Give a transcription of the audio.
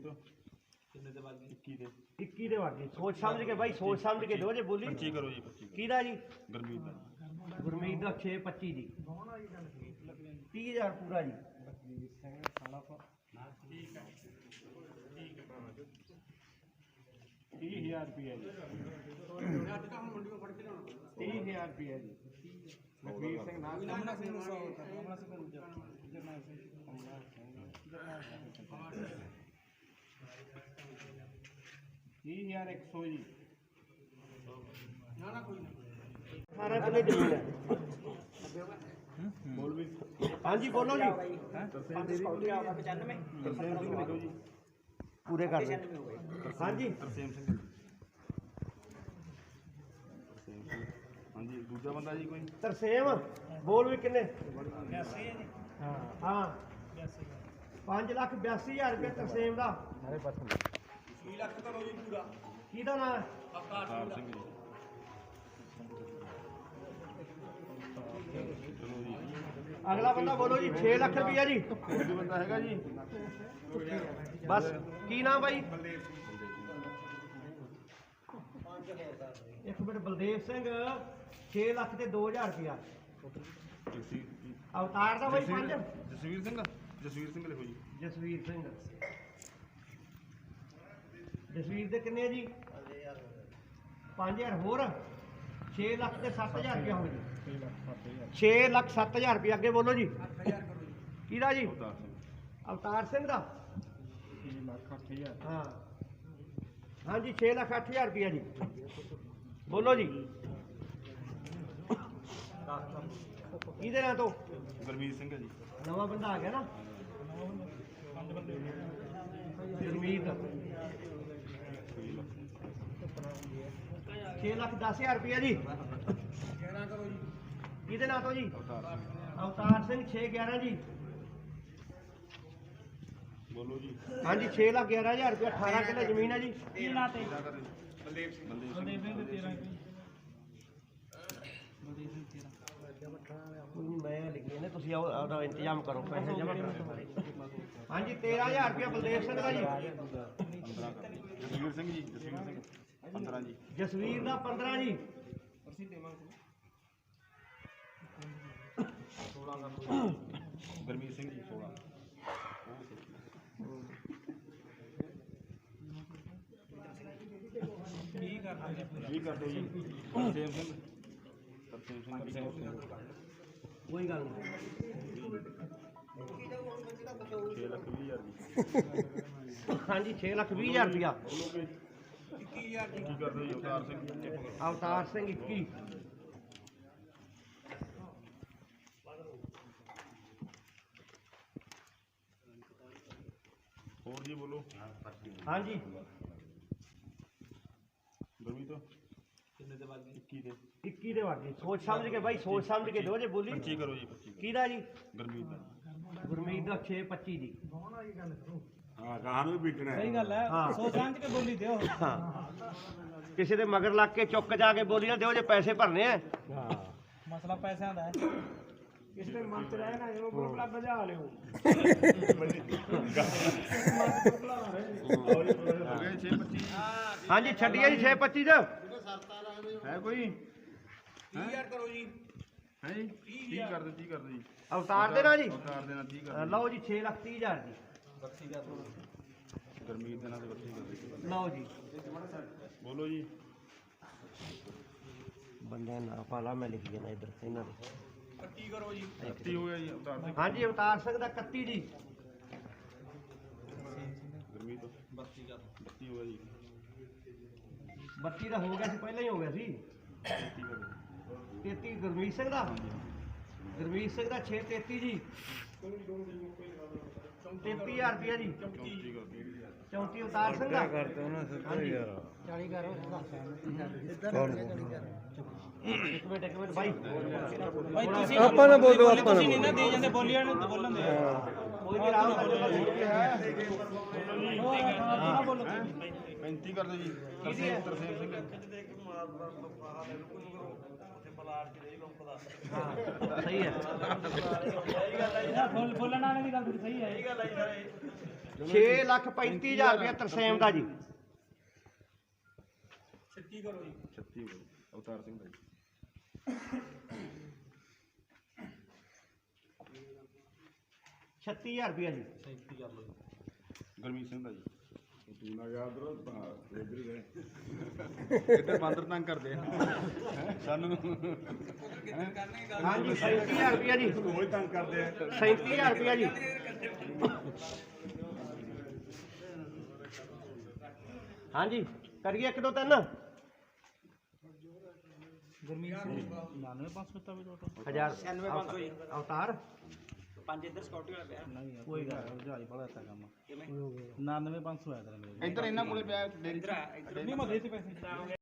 ਗੁਰਮੀਤ ਕਿੰਨੇ ਦੇ ਬਾਕੀ 21 ਦੇ 21 ਦੇ ਵਾਗੇ ਸੋਚ ਸਮਝ ਕੇ ਬਾਈ ਸੋਚ ਸਮਝ ਕੇ ਦਿਓ ਜੇ ਬੋਲੀ 25 ਕਰੋ ਜੀ 25 ਕਿਹਦਾ ਜੀ ਗੁਰਮੀਤ ਦਾ ਗੁਰਮੀਤ ਦਾ 6 25 ਦੀ 30000 ਪੂਰਾ ਜੀ ਤੀਹ ਹਜ਼ਾਰ ਰੁਪਇਆ ਜੀ ਤੀਹ ਹਜ਼ਾਰ ਰੁਪਇਆ ਜੀ ਲਖਵੀਰ ਸਿੰਘ ਨਾਮ ਨਮਨਾ ਸਿੰਘ ਨੂੰ ਸੌ ਨਮਨਾ ਸਿੰਘ ਨੂੰ ਜਰਨੈਲ ਸਿੰਘ ਤੀਹ ਹਜ਼ਾਰ ਇੱਕ ਸੌ ਜੀ। ਸਾਰਾ ਕਿੰਨੇ ਜ਼ਮੀਨ ਹੈ। ਬੋਲ ਵੀ। ਹਾਂਜੀ ਬੋਲੋ ਜੀ। ਤਰਸੇਮ ਸਿੰਘ ਲਿਖੋ ਜੀ। ਪੂਰੇ ਕਰ ਹਾਂਜੀ। ਤਰਸੇਮ ਸਿੰਘ। ਹਾਂਜੀ ਦੂਜਾ ਬੰਦਾ ਜੀ ਕੋਈ? ਤਰਸੇਮ ਬੋਲ ਵੀ ਕਿੰਨੇ? ਹਾਂ ਹਾਂ। 5 ਲੱਖ 82000 ਰੁਪਏ ਤਰਸੇਮ ਦਾ। ਨਾਲੇ ਪਸੰਦ 6 ਲੱਖ ਕਰੋ ਜੀ ਪੂਰਾ। ਕਿਹਦਾ ਨਾਂ? ਹੈ ਅਵਤਾਰ ਸਿੰਘ ਜੀ ਅਗਲਾ ਬੰਦਾ ਬੋਲੋ ਜੀ 6 ਲੱਖ ਰੁਪਈਆ ਜੀ। ਵੀ ਬੰਦਾ ਹੈਗਾ ਜੀ? ਬਸ ਕੀ ਨਾਮ ਬਾਈ? ਇੱਕ ਮਿੰਟ ਬਲਦੇਵ ਸਿੰਘ 6 ਲੱਖ ਤੇ 2000 ਰੁਪਈਆ। ਜਸਵੀਰ ਅਵਤਾਰ ਦਾ ਬਾਈ 5 ਜਸਵੀਰ ਸਿੰਘ? ਜਸਵੀਰ ਸਿੰਘ ਲਿਖੋ ਜੀ ਜਸਵੀਰ ਸਿੰਘ। ਜਸਵੀਰ ਦੇ ਕਿੰਨੇ ਆ ਜੀ? 5000 ਹੋਰ? 6 ਲੱਖ ਤੇ 7000 ਰੁਪਇਆ ਹੋ ਜੀ। 6 ਲੱਖ 7000 ਰੁਪਇਆ ਅੱਗੇ ਬੋਲੋ ਜੀ। 8000 ਕਰੋ ਜੀ। ਕਿਹਦਾ ਜੀ? ਅਵਤਾਰ ਸਿੰਘ। ਦਾ? ਤੀਹ ਲੱਖ ਅੱਠ ਹਜ਼ਾਰ। ਹਾਂ। ਹਾਂਜੀ 6 ਲੱਖ 8000 ਰੁਪਇਆ ਜੀ। ਬੋਲੋ ਜੀ। ਕਿਹਦੇ ਨਾਂ ਤੋਂ? ਗੁਰਮੀਤ ਸਿੰਘ ਜੀ। ਨਵਾਂ ਬੰਦਾ ਆ ਗਿਆ ਨਾ? ਗੁਰਮੀਤ 6 ਲੱਖ 10000 ਰੁਪਇਆ ਜੀ। 11 ਕਰੋ ਜੀ। ਕਿਹਦੇ ਨਾਂ ਤੋਂ ਜੀ? ਅਵਤਾਰ ਸਿੰਘ। ਅਵਤਾਰ ਸਿੰਘ 611 ਜੀ। ਬੋਲੋ ਜੀ। ਹਾਂਜੀ 6 ਲੱਖ 11000 ਰੁਪਇਆ 18 ਕਿੱਲੇ ਜ਼ਮੀਨ ਹੈ ਜੀ। ਬਲਦੇਵ ਸਿੰਘ। ਬਲਦੇਵ ਸਿੰਘ। ਦੇ 13 ਬਲਦੇਵ ਸਿੰਘ 13 ਕੋਈ ਨੀ, ਮੈਂ ਲਿਖੀ ਨੇ ਤੁਸੀਂ ਆਪਦਾ ਇੰਤਜ਼ਾਮ ਕਰੋ ਪੈਸੇ ਜਮ੍ਹਾਂ ਕਰੋ ਹਾਂਜੀ 13000 ਰੁਪਇਆ ਬਲਦੇਵ ਸਿੰਘ ਦਾ ਜੀ। 15 ਕਰ ਜਸਵੀਰ ਸਿੰਘ ਜੀ ਜਸਵੀਰ ਸਿੰਘ 15 ਜੀ। ਜਸਵੀਰ ਦਾ 15 ਜੀ। ਅਸੀਂ ਦੇਵਾਂਗੇ ਗੁਰਮੀਤ ਸਿੰਘ ਜੀ 16 ਕੀ ਕਰਦੇ ਜੀ? ਪੂਰਾ ਵੀ ਕਰ ਦਿਓ ਜੀ ਤਰਸੇਮ ਸਿੰਘ ਤਰਸੇਮ ਸਿੰਘ ਕੋਈ ਗੱਲ ਨਹੀਂ 6 ਲੱਖ 20 ਹਜ਼ਾਰ ਜੀ ਹਾਂਜੀ 6 ਲੱਖ 20000 ਰੁਪਇਆ। ਬੋਲੋਗੇ 21000 ਜੀ ਕੀ ਕਰਦੇ ਜੀ ਅਵਤਾਰ ਸਿੰਘ ਚੁੱਪ ਕਰੋ ਅਵਤਾਰ ਸਿੰਘ 21 ਹੋਰ ਜੀ ਬੋਲੋ। ਹਾਂਜੀ। ਗੁਰਮੀਤ ਕਿੰਨੇ ਦੇ ਬਾਕੀ 21 ਦੇ। 21 ਦੇ ਵਾਗੇ। ਸੋਚ ਸਮਝ ਕੇ ਬਾਈ ਸੋਚ ਸਮਝ ਕੇ ਦਿਓ ਜੇ ਬੋਲੀ। 25 ਕਰੋ ਜੀ 25 ਕਿਹਦਾ ਜੀ? ਗੁਰਮੀਤ ਦਾ। ਗੁਰਮੀਤ ਦਾ 6 25 ਦੀ। ਹਾਂ ਕਹਾਂ ਨੂੰ ਵਿਕਣਾ ਸਹੀ ਗੱਲ ਹੈ ਹਾਂ। ਸੋਚ ਸਮਝ ਕੇ ਬੋਲੀ ਦਿਓ। ਕਿਸੇ ਦੇ ਮਗਰ ਲੱਗ ਕੇ ਚੁੱਕ ਜਾ ਕੇ ਬੋਲੀ ਨਾ ਦਿਓ ਜੇ ਪੈਸੇ ਭਰਨੇ ਆ। ਮਸਲਾ ਪੈਸਿਆਂ ਦਾ ਹੈ। ਕਿਸੇ ਦੇ ਮਨ ਚ ਰਹਿ ਨਾ ਬਜਾ ਲਿਓ ਹੋ ਗਏ 6 25 ਹਾਂਜੀ ਛੱਡੀਏ ਜੀ 6 25 ਚ। ਹੈ ਕੋਈ? 20000 ਕਰੋ ਜੀ। ਹੈ ਜੀ? 30 ਕਰ ਦਿਓ 30 ਕਰ ਦਿਓ ਜੀ। ਅਵਤਾਰ ਦੇ ਨਾਲ ਜੀ? ਅਵਤਾਰ ਦੇ ਨਾਲ 30 ਕਰ ਅ, ਲਓ ਜੀ 6 ਲੱਖ 30 ਹਜ਼ਾਰ ਜੀ ਦਿਓ। ਗੁਰਮੀਤ ਦੇ ਨਾਲ 32 ਕਰ ਦਿਓ। ਲਓ ਜੀ। ਬੋਲੋ ਜੀ। ਬੰਦੇ ਨਾ ਪਾਲਾ ਮੈਂ ਲਿਖੀ ਜਾਣਾ ਇੱਧਰ ਇਹਨਾਂ ਦੇ। 30 ਕਰੋ ਜੀ। 31 ਹੋ ਗਿਆ ਜੀ ਅਵਤਾਰ ਸਿੰਘ। ਹਾਂਜੀ ਅਵਤਾਰ ਸਿੰਘ ਦਾ 31 ਜੀ ਗੁਰਮੀਤ 32 ਕਰ 32 ਹੋ ਗਿਆ ਜੀ। 32 ਦਾ ਹੋ ਗਿਆ ਸੀ ਪਹਿਲਾਂ ਹੀ ਹੋ ਗਿਆ ਸੀ। 33 ਕਰ ਦਿਓ 33 ਗੁਰਮੀਤ ਸਿੰਘ ਦਾ। ਗੁਰਮੀਤ ਸਿੰਘ ਦਾ 6 33 ਜੀ। 33000 ਰੁਪਇਆ ਜੀ। 34 ਕਰ ਦਿਓ 34 ਅਵਤਾਰ ਸਿੰਘ ਦਾ ਹਾਂਜੀ ਇੱਕ ਮਿੰਟ ਇੱਕ ਮਿੰਟ ਭਾਈ ਭਾਈ ਤੁਸੀਂ ਆਪਾਂ ਨਾ ਬੋਲੋ, ਆਪਾਂ ਨਾ ਤੁਸੀਂ ਨਹੀਂ ਨਾ ਦੇ ਜਾਂਦੇ ਬੋਲੀਆਂ ਨੂੰ ਬੋਲਣ ਦੇ। ਕੋਈ ਨਹੀਂ ਰਾਮ ਹਾਂ। ਬੋਲੋ। 35 ਕਰ ਦਿਓ ਜੀ ਤਰਸੇਮ ਤਰਸੇਮ ਸਿੰਘ ਸਹੀ ਹੈ। ਬੋਲਣ ਵਾਲੇ ਦੀ ਗੱਲ ਸਹੀ ਹੈ। 6 ਲੱਖ 35000 ਰੁਪਏ ਤਰਸੇਮ ਦਾ ਜੀ। 36 ਕਰੋ ਜੀ। 36 ਅਵਤਾਰ ਸਿੰਘ ਦਾ ਜੀ। 36000 ਰੁਪਏ ਜੀ। 37 ਕਰ ਲਓ ਗਰਮੀਤ ਸਿੰਘ ਦਾ ਜੀ। ਤੂੰ ਨਾ ਯਾਦ ਰੋ ਇਧਰ ਹੀ ਰਹੇ। ਇੱਧਰ ਬਾਂਦਰ ਤੰਗ ਕਰਦੇ ਆ। ਹੈਂ? ਸਾਨੂੰ ਹਾਂਜੀ 37000 ਰੁਪਏ ਜੀ। ਉਹ ਹੀ ਤੰਗ ਕਰਦੇ ਆ। 37000 ਰੁਪਏ ਜੀ। ਹਾਂਜੀ ਕਰੀਏ ਇੱਕ ਦੋ ਤਿੰਨ। ਗੁਰਮੀਤ ਸਿੰਘ 99500 ਤਾਂ ਵੀ ਟੋਟਲ। ਹਜ਼ਾਰ 99500 ਜੀ। ਅਵਤਾਰ। ਪੰਜ ਇੱਧਰ ਸਕਿਉਰਟੀ ਵਾਲਾ ਪਿਆ। ਕੋਈ ਕੋਈ ਗੱਲ ਜਹਾਜ਼ ਬੜਾ ਦਿੱਤਾ ਕੰਮ 99500 ਆਇਆ ਤੇਰਾ ਮੇਰੇ ਇੱਧਰ ਇਹਨਾਂ ਕੋਲੇ ਪਿਆ ਡੇਰੀ ਇੱਧਰ ਆ ਇੱਧਰ। ਨਹੀਂ ਮੈਂ ਦੇ ਤੇ ਪੈਸੇ।